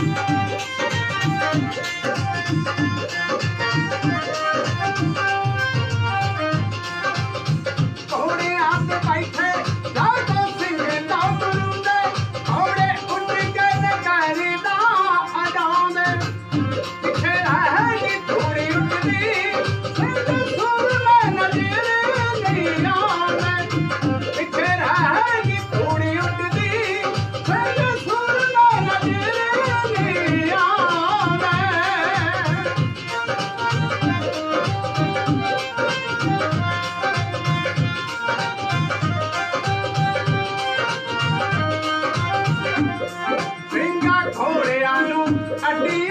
やった Happy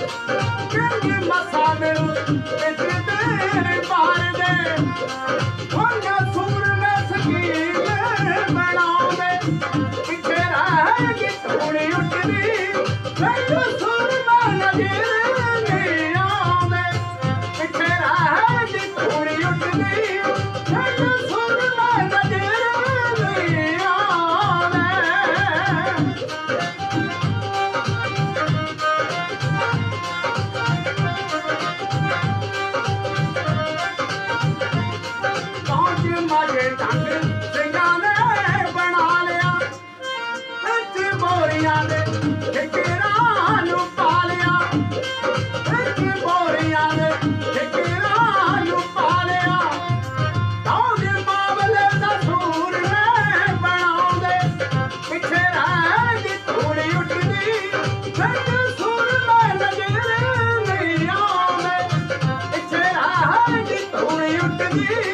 ਕਹਿੰਦੇ ਮਸਾ ਮੈਨੂੰ ਇੱਥੇ ਤੇਰੇ ਮਾਰਦੇ ਹੋਂਗਾ ਸੁਮਰ ਨੇ ਸਕੀਰ ਬਣਾਉਂਦੇ ਪਿੱਛੇ ਰਹਿ ਗਈ ਟੁਣੀ ਉੱਠਦੀ ਮੈਨੂੰ Thank you.